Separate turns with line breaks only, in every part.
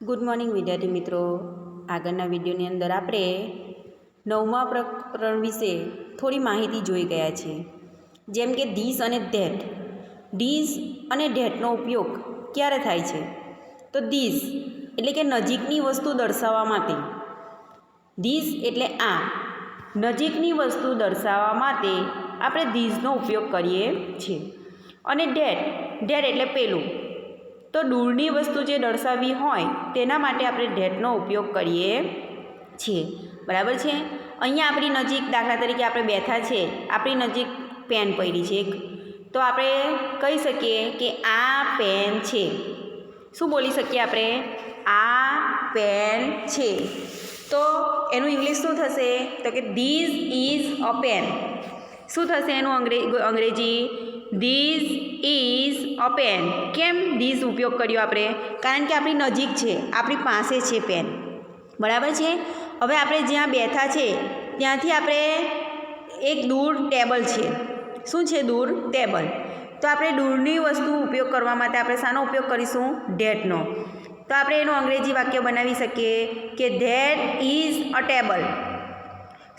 Good morning વિદ્યાર્થી મિત્રો. આગળના વિડીયોની અંદર આપણે નવમા પ્રકરણ વિશે થોડી માહિતી જોઈ ગયા છીએ. જેમ કે ધીસ અને ધેટ. ધીસ અને ધેટનો ઉપયોગ ક્યારે થાય છે? તો ધીસ એટલે કે નજીકની વસ્તુ દર્શાવવા માટે. ધીસ એટલે આ. નજીકની વસ્તુ દર્શાવવા માટે આપણે ધીસનો ઉપયોગ કરીએ છીએ. અને ડેટ ડેટ એટલે પેલું. તો દૂરની વસ્તુ જે દર્શાવવી હોય તેના માટે આપણે ડેટનો ઉપયોગ કરીએ છીએ. બરાબર છે? અહીંયા આપણી નજીક દાખલા તરીકે આપણે બેઠા છે, આપણી નજીક પેન પડી છે એક. તો આપણે કહી શકીએ કે આ પેન છે. શું બોલી શકીએ આપણે? આ પેન છે. તો એનું ઇંગ્લિશ શું થશે? તો કે ધીઝ ઇઝ અ પેન. શું થશે એનું અંગ્રે, અંગ્રેજી? ધીઝ ઇઝ અ પેન કેમ ધીઝ ઉપયોગ કર્યો આપણે? કારણ કે આપણી નજીક છે. આપણી પાસે છે પેન બરાબર છે? હવે આપણે જ્યાં બેઠા છે, ત્યાંથી આપણે એક દૂર ટેબલ છે. શું છે દૂર? ટેબલ. તો આપણે દૂરની વસ્તુ ઉપયોગ કરવા માટે આપણે શાનો ઉપયોગ કરીશું? ડેટનો તો આપણે એનું અંગ્રેજી વાક્ય બનાવી શકીએ કે ધેટ ઇઝ અ ટેબલ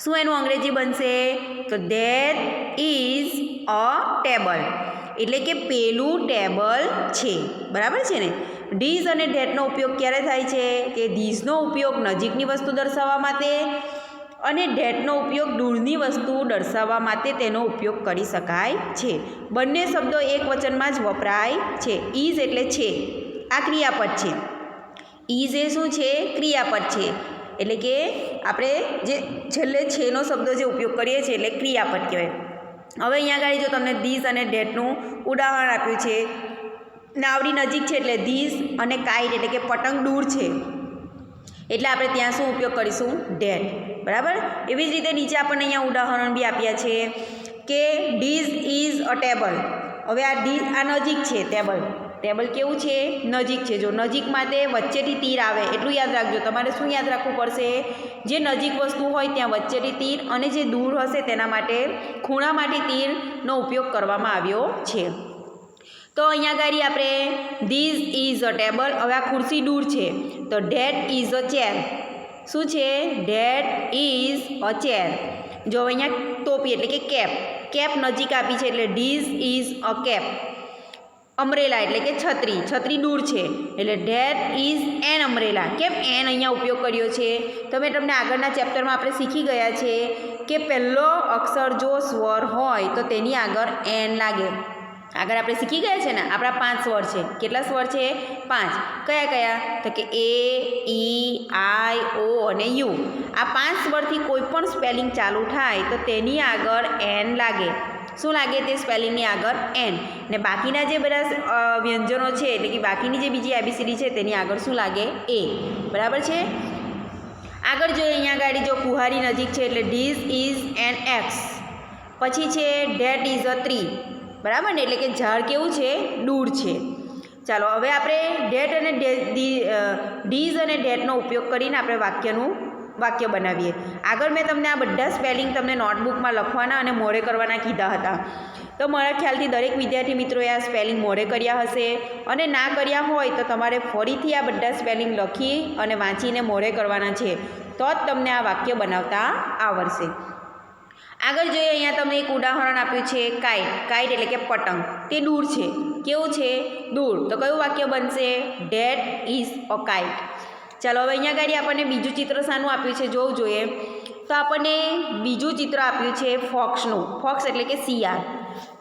શું એનું અંગ્રેજી બનશે? તો ધેટ ઇઝ અ ટેબલ એટલે કે પેલું ટેબલ છે. બરાબર છે ને? ડીઝ અને ડેટનો ઉપયોગ ક્યારે થાય છે? કે ધીઝનો ઉપયોગ નજીકની વસ્તુ દર્શાવવા માટે અને ડેટનો ઉપયોગ દૂરની વસ્તુ દર્શાવવા માટે તેનો ઉપયોગ કરી શકાય છે. બંને શબ્દો એક વચનમાં જ વપરાય છે. ઇઝ એટલે છે. આ ક્રિયાપદ છે. ઇઝ એ શું છે? ક્રિયાપદ છે. એટલે કે આપણે જે છેલ્લે છેનો શબ્દ જે ઉપયોગ કરીએ છીએ, એટલે ક્રિયાપદ કહેવાય. હવે અહીંયા આગળ જો તમને ધીસ અને ડેટનું ઉદાહરણ આપ્યું છે, નાવડી નજીક છે એટલે ધીસ અને કાઇટ એટલે કે પતંગ દૂર છે. એટલે આપણે ત્યાં શું ઉપયોગ કરીશું? ડેટ. બરાબર? એવી જ રીતે નીચે આપણને અહીંયા ઉદાહરણ બી આપ્યા છે કે ડીઝ ઇઝ અ ટેબલ. હવે આ ડીઝ આ નજીક છે, ટેબલ. ટેબલ કેવું છે? નજીક છે. જો નજીક માટે વચ્ચેથી તીર આવે, એટલું યાદ રાખજો. તમારે શું યાદ રાખવું પડશે? જે નજીક વસ્તુ હોય ત્યાં વચ્ચેથી તીર અને જે દૂર હશે તેના માટે ખૂણા માટે તીરનો ઉપયોગ કરવામાં આવ્યો છે. તો અહીંયા ગાડી આપણે ધીઝ ઇઝ અ ટેબલ હવે આ ખુરશી દૂર છે. તો ડેટ ઇઝ અ ચેર શું છે? ડેટ ઇઝ અ ચેર જો અહીંયા ટોપી એટલે કે કેપ કેપ નજીક આપી છે એટલે this is a cap umbrella એટલે કે છત્રી. છત્રી દૂર છે. એટલે ડેટ ઇઝ એન અમરેલા કેમ એન અહીંયા ઉપયોગ કર્યો છે? તો મેં તમને આગળના ચેપ્ટરમાં આપણે શીખી ગયા છે કે પહેલો અક્ષર જો સ્વર હોય તો તેની આગળ એન લાગે. આગળ આપણે શીખી ગયા છે ને? આપણા પાંચ સ્વર છે. કેટલા સ્વર છે? પાંચ. કયા કયા? તો કે એ, ઈ, આઈ, ઓ અને યુ. આ પાંચ સ્વરથી કોઈ પણ સ્પેલિંગ ચાલુ થાય તો તેની આગળ એન લાગે. શું લાગે તે સ્પેલિંગની આગળ એન ને બાકીના જે બધા વ્યંજનો છે, એટલે કે બાકીની જે બીજી એબીસીડી છે, તેની આગળ શું લાગે? એ બરાબર છે? આગળ જોઈએ, અહીંયા ગાડી જો કુહારી નજીક છે, એટલે ડીઝ ઇઝ એન એક્સ પછી છે ડેટ ઇઝ અ ત્રી બરાબર ને? એટલે કે ઝાડ કેવું છે? દૂર છે. ચાલો, હવે આપણે ડેટ અને ડીઝ અને ડેટનો ઉપયોગ કરીને આપણે વાક્યનું વાક્ય બનાવીએ. આગળ મેં તમને આ બધા સ્પેલિંગ તમને નોટબુકમાં લખવાના અને મોડે કરવાના કીધા હતા. તો મારા ખ્યાલથી દરેક વિદ્યાર્થી મિત્રોએ આ સ્પેલિંગ મોડે કર્યા હશે અને ના કર્યા હોય તો તમારે ફરીથી આ બધા સ્પેલિંગ લખી અને વાંચીને મોડે કરવાના છે. તો જ તમને આ વાક્ય બનાવતા આવડશે. આગળ જોઈએ, અહીંયા તમને એક ઉદાહરણ આપ્યું છે કાઇટ કાઇટ એટલે કે પતંગ. તે દૂર છે. કેવું છે? દૂર. તો કયું વાક્ય બનશે? ડેટ ઇઝ અ કાઇટ ચાલો હવે અહીંયા ગાડી આપણને બીજું ચિત્ર શાનું આપ્યું છે, જોવું જોઈએ. તો આપણને બીજું ચિત્ર આપ્યું છે ફોક્સનું. ફોક્સ એટલે કે શિયાળ.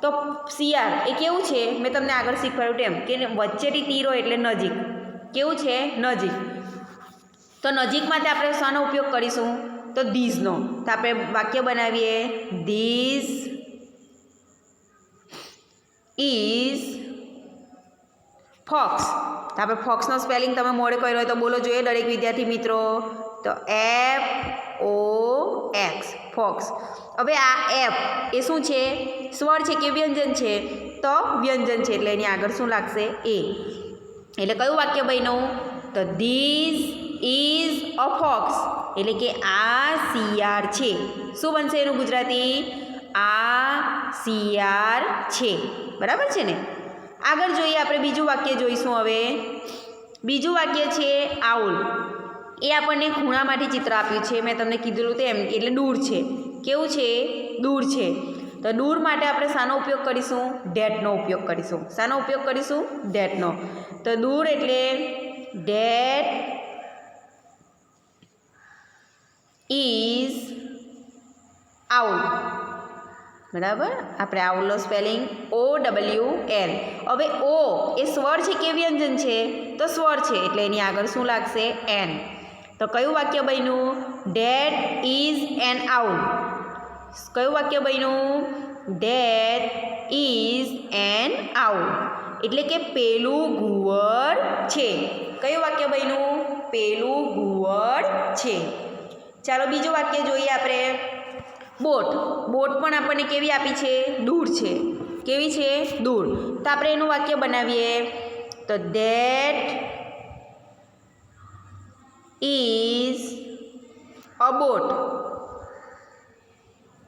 તો શિયાળ એ કેવું છે? મેં તમને આગળ શીખવાડ્યું તેમ કે વચ્ચેથી તીરો એટલે નજીક. કેવું છે? નજીક. તો નજીકમાંથી આપણે શાનો ઉપયોગ કરીશું. તો ધીઝનો. તો આપણે વાક્ય બનાવીએ. This is fox. તો આપણે ફોક્સનો સ્પેલિંગ તમે મોડે કર્યો હોય તો બોલો જોઈએ દરેક વિદ્યાર્થી મિત્રો. તો એફ ઓ એક્સ ફોક્સ. હવે આ એફ એ શું છે? સ્વર છે કે વ્યંજન છે? તો વ્યંજન છે એટલે એની આગળ શું લાગશે? એ એટલે કયું વાક્ય બન્યું? તો ધીઝ ઇઝ અ ફોક્સ. એટલે કે આ શિયાર છે. શું બનશે એનું ગુજરાતી? આ શિયાર છે. બરાબર છે ને? આગળ જોઈએ આપણે બીજું વાક્ય જોઈશું હવે. બીજું વાક્ય છે આઉલ. એ આપણને ખૂણામાંથી ચિત્ર આપ્યું છે. મેં તમને કીધેલું તેમ એટલે દૂર છે. કેવું છે? દૂર છે. તો દૂર માટે આપણે શાનો ઉપયોગ કરીશું? ડેટનો ઉપયોગ કરીશું. શાનો ઉપયોગ કરીશું? ડેટનો. તો દૂર એટલે ડેટ ઇઝ આઉલ. બરાબર? આપણે આઉલનો સ્પેલિંગ ઓ ડબલ્યુ એલ હવે ઓ એ સ્વર છે કે વ્યંજન છે? તો સ્વર છે, એટલે એની આગળ શું લાગશે? એન તો કયું વાક્ય બન્યું? ડેટ ઇઝ એન આઉલ કયું વાક્ય બન્યું? ડેટ ઇઝ એન આઉલ એટલે કે પેલું ઘુવડ છે. કયું વાક્ય બન્યું? પેલું ઘુવડ છે. ચાલો બીજું વાક્ય જોઈએ આપણે. બોટ. બોટ પણ આપણને કેવી આપી છે? દૂર છે. કેવી છે? દૂર. તો આપણે એનું વાક્ય બનાવીએ. તો that is a boat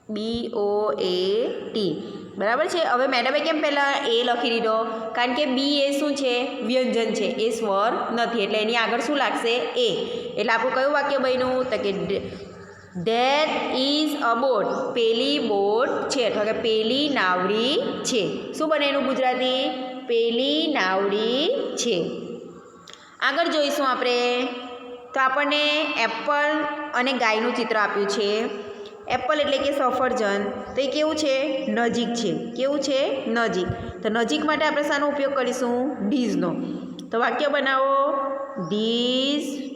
B O A T બરાબર છે? હવે મેડમે કેમ પહેલાં એ લખી દીધો? કારણ કે બી એ શું છે? વ્યંજન છે. એ સ્વર નથી. એટલે એની આગળ શું લાગશે? એ એટલે આપણું કયું વાક્ય બન્યું? તો કે ધેટ ઇઝ અ બોટ પેલી બોટ છે. અથવા કે પેલી નાવડી છે. શું બને એનું ગુજરાતી? પેલી નાવડી છે. આગળ જોઈશું આપણે. તો આપણને એપલ અને ગાયનું ચિત્ર આપ્યું છે. એપલ એટલે કે સફરજન. તો એ કેવું છે? નજીક છે. કેવું છે? નજીક. તો નજીક માટે આપણે શાનો ઉપયોગ કરીશું? ડીઝનો. તો વાક્ય બનાવો. This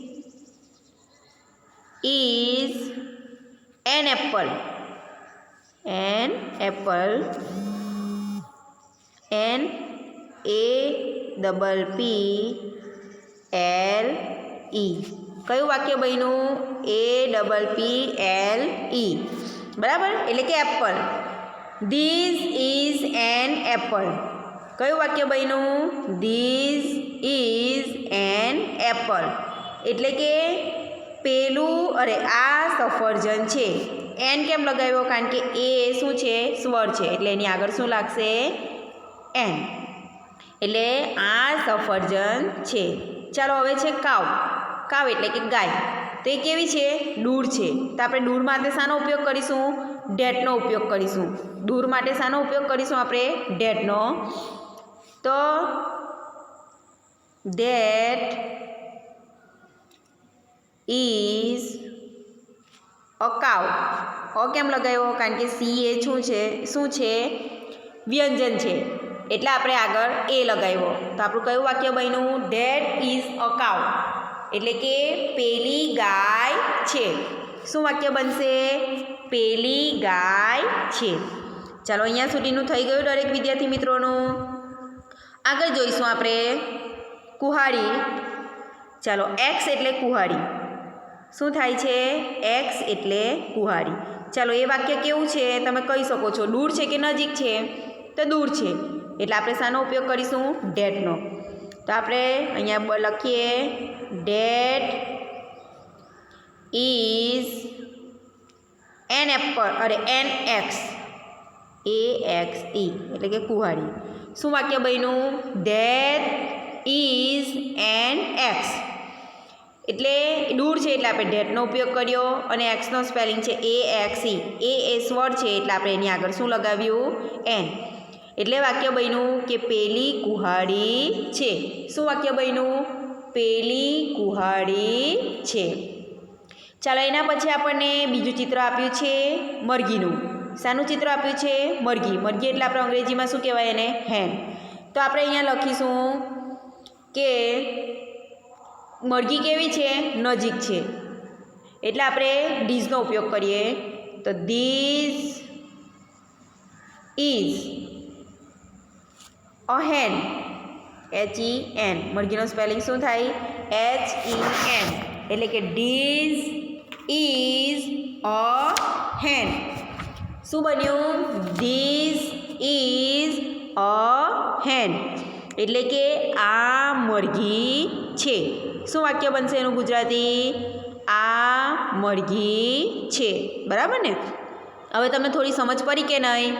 is an apple an apple an A double P L E કયું વાક્ય બન્યું? એ ડબલ પી એલ ઈ બરાબર? એટલે કે apple this is an apple કયું વાક્ય બન્યું? ધીઝ ઇઝ એન એપલ એટલે કે પેલું અરે આ સફરજન છે. એન કેમ લગાવ્યો? કારણ કે એ શું છે? સ્વર છે. એટલે એની આગળ શું લાગશે? એન એટલે આ સફરજન છે. ચાલો હવે છે કાવ. કાવ એટલે કે ગાય. તો એ કેવી છે? દૂર છે. તો આપણે દૂર માટે શાનો ઉપયોગ કરીશું? ડેટનો ઉપયોગ કરીશું. દૂર માટે શાનો ઉપયોગ કરીશું આપણે? ડેટનો. તો, ડેટ ઇઝ અ કાવ અ કેમ લગાવ્યો? કારણ કે સી એ શું છે? શું છે? વ્યંજન છે. એટલે આપણે આગળ એ લગાવ્યો. તો આપણું કયું વાક્ય બન્યું? ડેટ ઇઝ અ કાવ એટલે કે પેલી ગાય છે. શું વાક્ય બનશે? પેલી ગાય છે. ચાલો અહીંયા સુધીનું થઈ ગયું દરેક વિદ્યાર્થી મિત્રોનું. આગળ જોઈશું આપણે. કુહાડી. ચાલો એક્સ એટલે કુહાડી. શું થાય છે? એક્સ એટલે કુહાડી. ચાલો એ વાક્ય કેવું છે? તમે કહી શકો છો, દૂર છે કે નજીક છે? તો દૂર છે. એટલે આપણે શાનો ઉપયોગ કરીશું? ડેટનો તો આપણે અહીંયા લખીએ ડેટ ઇઝ એન એપલ અરે an axe A X E એટલે કે કુહાડી. શું વાક્ય બન્યું? ધેટ ઇઝ એન એક્સ એટલે દૂર છે એટલે આપણે ઢેટનો ઉપયોગ કર્યો અને એક્સનો સ્પેલિંગ છે એ એક્સી એ એ સ્વર છે એટલે આપણે એની આગળ શું લગાવ્યું? એન એટલે વાક્ય બન્યું કે પેલી કુહાડી છે. શું વાક્ય બન્યું? પેલી કુહાડી છે. ચાલો એના પછી આપણને બીજું ચિત્ર આપ્યું છે મરઘીનું. શાનું ચિત્ર આપ્યું છે મરઘી. મરઘી એટલે આપણે અંગ્રેજીમાં શું કહેવાય એને? હેન તો આપણે અહીંયા લખીશું કે મરઘી કેવી છે? નજીક છે. એટલે આપણે ડીઝનો ઉપયોગ કરીએ. તો this is a hen. H E N. મરઘીનો spelling શું થાય? H E N. એટલે કે ડીઝ ઇઝ અ હેન. શું બન્યું? This is a hen. એટલે કે આ મરઘી છે. શું વાક્ય બનશે એનું ગુજરાતી? આ મરઘી છે. બરાબર ને? હવે તમને થોડી સમજ પડી કે નહીં?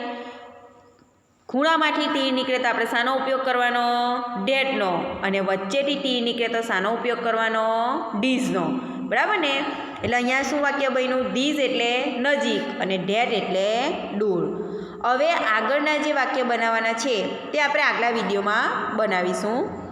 ખૂણામાંથી તીર નીકળે તો આપણે શાનો ઉપયોગ કરવાનો? ડેટનો અને વચ્ચેથી તીર નીકળે તો શાનો ઉપયોગ કરવાનો? ડીઝનો. બરાબર ને? એટલે અહીંયા શું વાક્ય બન્યું? ડીઝ એટલે નજીક અને ડેટ એટલે દૂર. હવે આગળના જે વાક્ય બનાવવાના છે, તે આપણે આગલા વિડીયોમાં બનાવીશું.